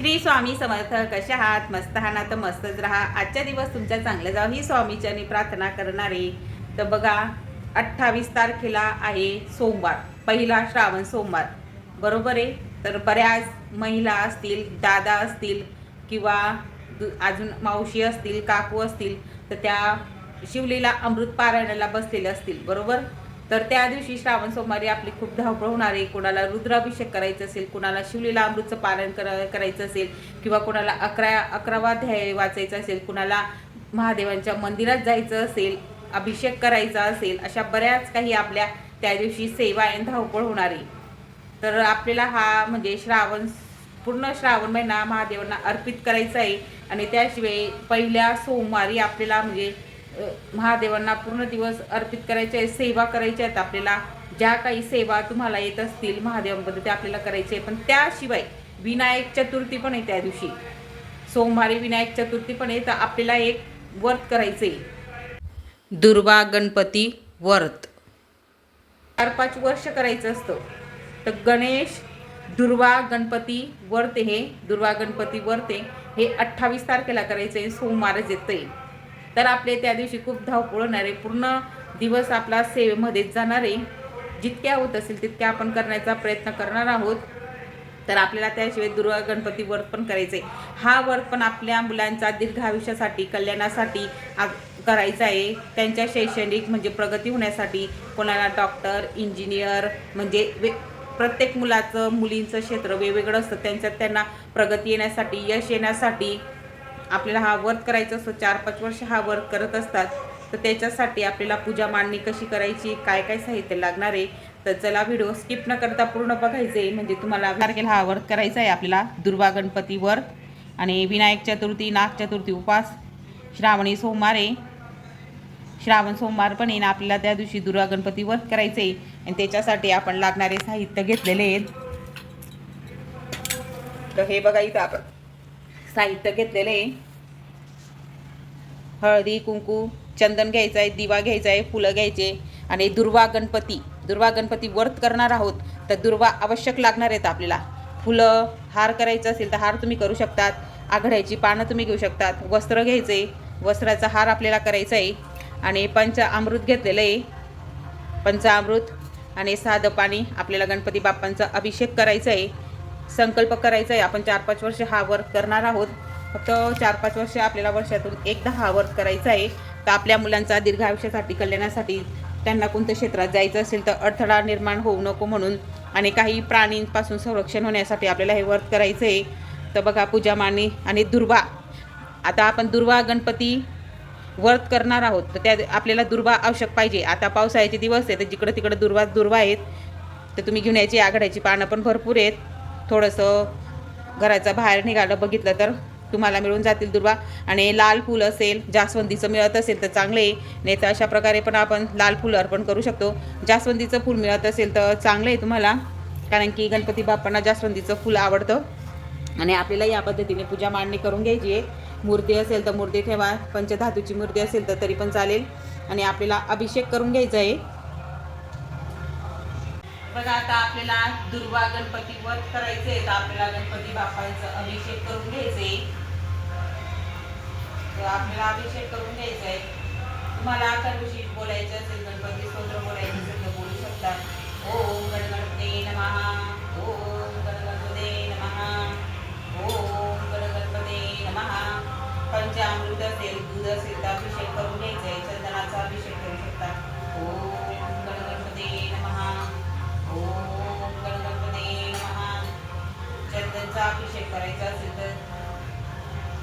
श्री स्वामी समर्थ कशा आहात? मस्त आहात ना? तर मस्तच राहा. आजच्या दिवस तुमच्या चांगलं जावं. ही स्वामीच्यानी प्रार्थना करणारे. तर बघा अठ्ठावीस तारखेला आहे सोमवार. पहिला श्रावण सोमवार. बरोबर आहे? तर बऱ्याच महिला असतील दादा असतील किंवा दु- अजून मावशी असतील काकू असतील तर त्या शिवलीला अमृत पारायणाला बसलेल्या असतील. बरोबर? तर त्या दिवशी श्रावण सोमवारी आपली खूप धावपळ होणार आहे. कोणाला रुद्राभिषेक करायचं असेल कोणाला शिवलीला अमृतचं पालन करा करायचं असेल किंवा कोणाला अकरा अकरावा ध्याय वाचायचा असेल कुणाला महादेवांच्या मंदिरात जायचं असेल अभिषेक करायचा असेल अशा बऱ्याच काही आपल्या त्या दिवशी सेवा आणि धावपळ होणार आहे. तर आपल्याला हा म्हणजे श्रावण पूर्ण श्रावण महिना महादेवांना अर्पित करायचा आहे. आणि त्याशिवाय पहिल्या सोमवारी आपल्याला म्हणजे महादेवांना पूर्ण दिवस अर्पित करायचे आहे सेवा करायच्या आहेत आपल्याला. ज्या काही सेवा तुम्हाला येत असतील महादेवांबद्दल त्या आपल्याला करायचे आहे पण त्याशिवाय विनायक चतुर्थी पण आहे त्या दिवशी. सोमवारी विनायक चतुर्थी पण आहे तर आपल्याला एक व्रत करायचं आहे. दुर्वा गणपती व्रत. चार पाच वर्ष करायचं असतं. तर गणेश दुर्वा गणपती व्रत हे दुर्वा गणपती व्रत हे अठ्ठावीस तारखेला करायचं आहे सोमवारच येतं आहे तर आपले त्या दिवशी खूप धावपळ होणार आहे. पूर्ण दिवस आपला सेवेमध्येच जाणार आहे. जितक्या होत असेल तितक्या आपण करण्याचा प्रयत्न करणार आहोत. तर आपल्याला त्याशिवाय दुर्गा गणपती व्रत पण करायचं आहे हा व्रत पण आपल्या मुलांचा दीर्घ आयुष्यासाठी कल्याणासाठी आ- करायचा आहे. त्यांच्या शैक्षणिक म्हणजे प्रगती होण्यासाठी कोणाला डॉक्टर इंजिनियर म्हणजे वे प्रत्येक मुलाचं मुलींचं क्षेत्र वेगवेगळं असतं. त्यांच्यात त्यांना प्रगती येण्यासाठी यश येण्यासाठी आपल्याला हा वर्क करायचा असतो चार पाच वर्ष हा वर्क करत असतात तर त्याच्यासाठी आपल्याला पूजा मांडणी कशी करायची काय काय साहित्य लागणार आहे तर चला व्हिडिओ स्किप न करता पूर्ण बघायचे म्हणजे तुम्हाला तारखेला हा वर्क करायचा आहे आपल्याला दुर्वा गणपती वर्क आणि विनायक चतुर्थी नाग चतुर्थी उपास श्रावणी सोमवार आहे. श्रावण सोमवार पण येईन आपल्याला त्या दिवशी दुर्गा गणपती वर्क करायचं आहे आणि त्याच्यासाठी आपण लागणारे साहित्य घेतलेले आहेत. तर हे बघा इथं आपण. साहित्य घेतलेलं आहे. हळदी कुंकू चंदन घ्यायचं आहे दिवा घ्यायचा आहे फुलं घ्यायचे आणि दुर्वा गणपती दुर्वा गणपती व्रत करणार आहोत तर दुर्वा आवश्यक लागणार आहेत आपल्याला. फुलं हार करायचं असेल तर हार तुम्ही करू शकतात. आघड्याची पानं तुम्ही घेऊ शकतात. वस्त्र घ्यायचे वस्त्राचा हार आपल्याला करायचा आहे. आणि पंचामृत घेतलेलं आहे. पंचामृत आणि साधं पाणी आपल्याला गणपती बाप्पांचा अभिषेक करायचा आहे. संकल्प करायचा आहे. आपण चार पाच वर्ष हा वर्क करणार आहोत. फक्त चार पाच वर्ष आपल्याला वर्षातून एकदा हा वर्क करायचा आहे. तर आपल्या मुलांचा दीर्घ आयुष्यासाठी कल्याणासाठी त्यांना कोणत्या क्षेत्रात जायचं असेल तर अडथळा निर्माण होऊ नको म्हणून आणि काही प्राणींपासून संरक्षण होण्यासाठी आपल्याला हे वर्क करायचं आहे. तर बघा पूजा माने आणि दुर्वा. आता आपण दुर्वा गणपती व्रत करणार आहोत. तर त्या आपल्याला दुर्वा आवश्यक पाहिजे. आता पावसाळ्याचे दिवस आहे तर जिकडं तिकडं दुर्वा दुर्वा आहेत. तर तुम्ही घेऊन यायची आघाड्याची पानं पण भरपूर आहेत. थोडंसं घराच्या बाहेर निघालं बघितलं तर तुम्हाला मिळून जातील दुर्वा. आणि लाल फूल असेल जास्वंदीचं मिळत असेल तर चांगले. आहे नाही तर अशा प्रकारे पण आपण लाल फूल अर्पण करू शकतो. जास्वंदीचं फूल मिळत असेल तर चांगलं आहे तुम्हाला. कारण की गणपती बाप्पांना जास्वंदीचं फूल आवडतं. आणि आपल्याला या पद्धतीने पूजा मांडणी करून घ्यायची आहे. मूर्ती असेल तर मूर्ती ठेवा. पंचधातूची मूर्ती असेल तर तरी पण चालेल. आणि आपल्याला अभिषेक करून घ्यायचा आहे. बघा आता आपल्याला दुर्वा गणपती वध करायचे तर आपल्याला गणपती बाप्पांचा अभिषेक करून घ्यायचे तर आपल्याला अभिषेक करून घ्यायचा आहे तुम्हाला कर्मशीट बोलायचं असेल गणपती स्तोत्र बोलायचं असेल तर बोलू शकता. ओम गणगणपते नमः. ओम गणगणपते नमः. ओम गणगणपते नमः. पंचामृत असेल दूध असेल तर अभिषेक करून घ्यायचा आहे चंदनाचा अभिषेक करू शकता. ओम अभिषेक करायचा असेल तर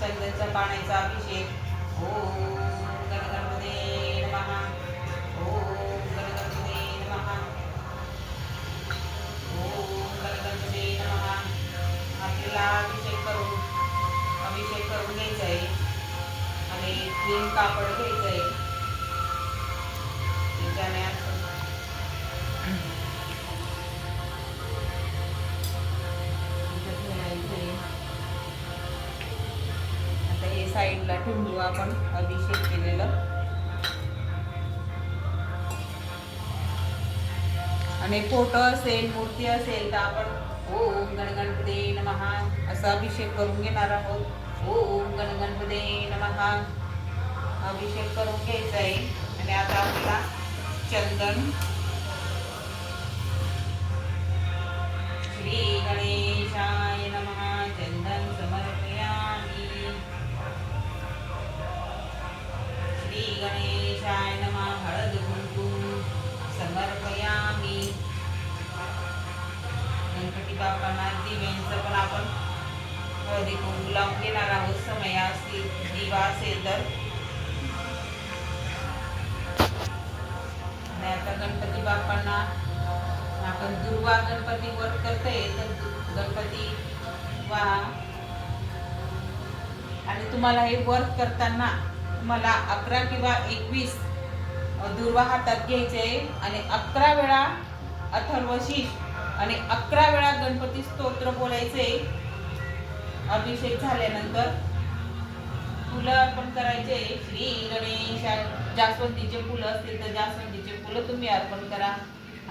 चंदनच्या पाण्याचा अभिषेक. ओम गणगणपते नमः. ओम गणगणपते नमः. ओम गणगणपते नमः. आपल्याला अभिषेक करून अभिषेक करून घ्यायचा आहे आणि क्लीन कापड घ्यायचं आहे त्याच्याने साईडला ठेवून देऊ आपण अभिषेक केलेलं. आणि फोटो असेल मूर्ती असेल तर आपण ओम गणगणपते नमहा असा अभिषेक करून घेणार आहोत. ओम गणगणपते नमहा अभिषेक करून घ्यायचा आहे. आणि आता आपल्याला चंदन. श्री गणेशाय नमः हळद कुंकुम गणपती बाप्पांना दिव्यांचं पण आपण हळदी कुंकू लावून घेणार आहोत. समय असतील दिवा असेल तर. आता गणपती बाप्पांना आपण दुर्वा गणपती वर्क करतोय. तर गणपती वा आणि तुम्हाला हे वर्क करताना मला अकरा किंवा एकवीस दुर्वा हातात घ्यायचे आणि अकरा वेळा अथर्वशीष आणि अकरा वेळा गणपती स्तोत्र बोलायचे अभिषेक झाल्यानंतर फुलं अर्पण करायचे श्री गणेश जास्वंदीचे फुलं असतील तर जास्वंदीचे फुलं तुम्ही अर्पण करा.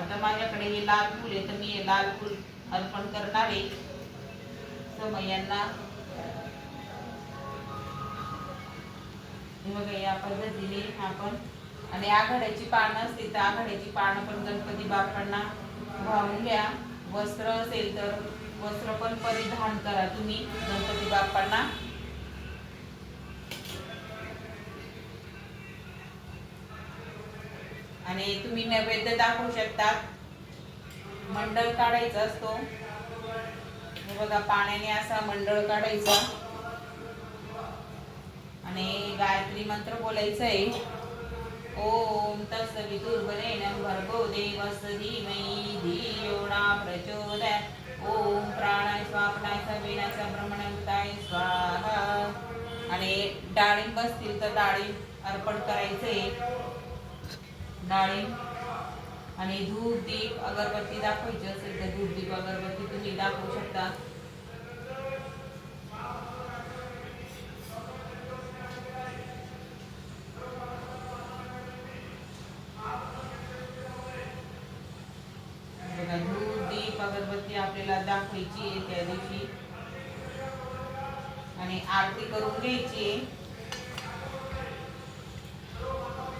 आता माझ्याकडे हे लाल फुल आहे तर मी हे लाल फुल अर्पण करणार आहे. समयांना मग या पद्धतीने आपण आणि आघाड्याची पानं असतील तर आघाड्याची पानं पण गणपती बाप्पांना वाहून घ्या. वस्त्र असेल तर वस्त्र पण परिधान करा तुम्ही गणपती बाप्पांना. आणि तुम्ही नैवेद्य दाखवू शकता मंडळ काढायचा असतो. बघा पाण्याने असा मंडळ काढायचा आणि गायत्री मंत्र बोलायचं आहे ओम तत्सवितुर्वरेण्यं भर्गो देवस धीमहि धियो न प्रचोदयात् ओम प्राणाय स्वापनाय सविनाय ब्रह्मणताय स्वाहा. आणि डाळिंब असतील तर डाळिंब अर्पण करायचे. डाळिंब आणि धूप दीप अगरबत्ती दाखवायची असेल तर धूप दीप अगरबत्ती तुम्ही दाखवू शकता बघा धूप दीप अगरबत्ती आपल्याला दाखवायची आहे त्या दिवशी. आणि आरती करून घ्यायची आहे.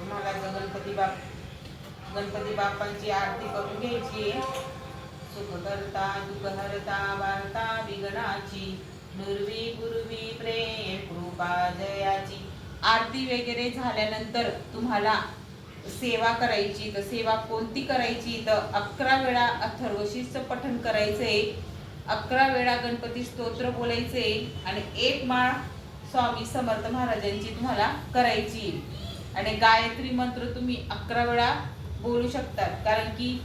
तुम्हाला गणपती बाप गणपती बाप्पांची आरती करून घ्यायची आहे. सुख करता दुःख हरता वार्ता विघ्नाची दुर्वी पूर्वी प्रेम कृपा जयाची आरती वगैरे झाल्यानंतर तुम्हाला सेवा करायची तर सेवा कोणती करायची? तर अकरा वेळा अथर्वशीचं पठण करायचंय अकरा वेळा गणपती स्तोत्र बोलायचे आणि एक माळ स्वामी समर्थ महाराजांची तुम्हाला करायची. आणि गायत्री मंत्र तुम्ही अकरा वेळा बोलू शकतात. कारण की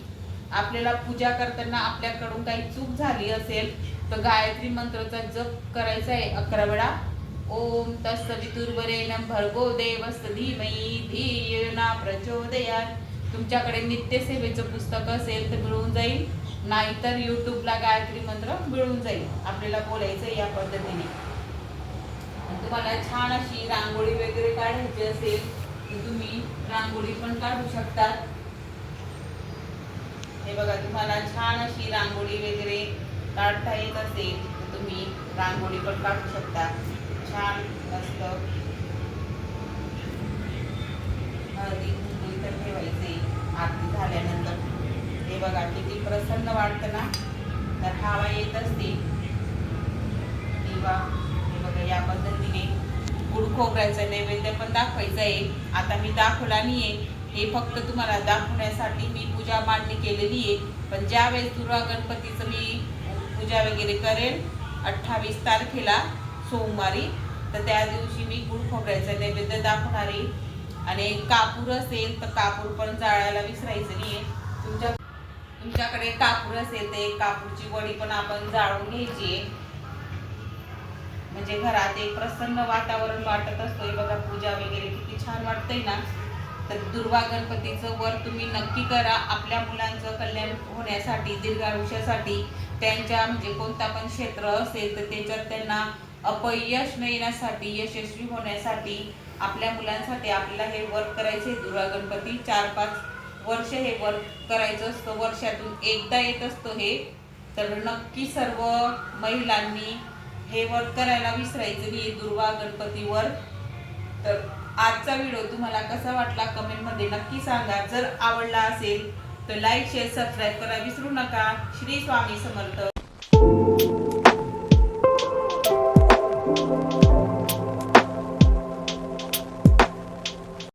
आपल्याला पूजा करताना आपल्याकडून काही चूक झाली असेल तर गायत्री मंत्राचा जप करायचा आहे अकरा वेळा ओम तत्सवितुर्वरेण भर्गो देवस्त धीमयी धीयना प्रचोदयात. प्रचोदयात् तुमच्याकडे नित्यसेवेचं पुस्तक असेल तर मिळून जाईल. नाहीतर यूट्यूबला गायत्री मंत्र मिळून जाईल. आपल्याला बोलायचं या पद्धतीने. तुम्हाला छान अशी रांगोळी वगैरे काढायची असेल तर तुम्ही रांगोळी पण काढू शकता. हे बघा तुम्हाला छान अशी रांगोळी वगैरे काढता येत असेल तर तुम्ही रांगोळी पण काढू शकता. छान असतं. हळदी कुंकू इथं ठेवायचे. आरती झाल्यानंतर. हे बघा किती प्रसन्न वाटतं ना? तर हवा येत असते. दिवा हे बघा या पद्धतीने गुड खोबऱ्याचं नैवेद्य पण दाखवायचं आहे आता मी दाखवला नाहीये. हे फक्त तुम्हाला दाखवण्यासाठी मी पूजा मांडणी केलेली आहे. पण ज्यावेळेस दुर्गा गणपतीचं मी पूजा वगैरे करेल अठ्ठावीस तारखेला सोमवारी तर त्या दिवशी मी गुड खोबऱ्याचं नैवेद्य दाखवणार आहे. आणि कापूर असेल तर कापूर पण जाळायला विसरायचं नाही तुमच्या तुमच्याकडे कापूर असेल तर कापूरची वडी पण आपण जाळून घ्यायची आहे. म्हणजे घरात एक प्रसन्न वातावरण वाटत असतो बघा पूजा वगैरे किती छान वाटतंय ना. तर दुर्वा गणपतीचं वर तुम्ही नक्की करा. आपल्या मुलांचं कल्याण होण्यासाठी दीर्घायुष्यासाठी त्यांच्या म्हणजे कोणता पण क्षेत्र असेल तर त्याच्यात त्यांना अपयश न येण्यासाठी यशस्वी होण्यासाठी आपल्या मुलांसाठी आपल्याला हे वर्क करायचे दुर्गा गणपती चार पाच वर्ष हे वर्क करायचं असतं. वर्षातून एकदा येत असतो हे. तर नक्की सर्व महिलांनी हे वर्क करायला विसरायचं नाही दुर्वा गणपतीवर. तर आजचा व्हिडिओ तुम्हाला कसा वाटला कमेंटमध्ये नक्की सांगा. जर आवडला असेल तर लाईक शेअर सबस्क्राईब करा विसरू नका. श्री स्वामी समर्थ.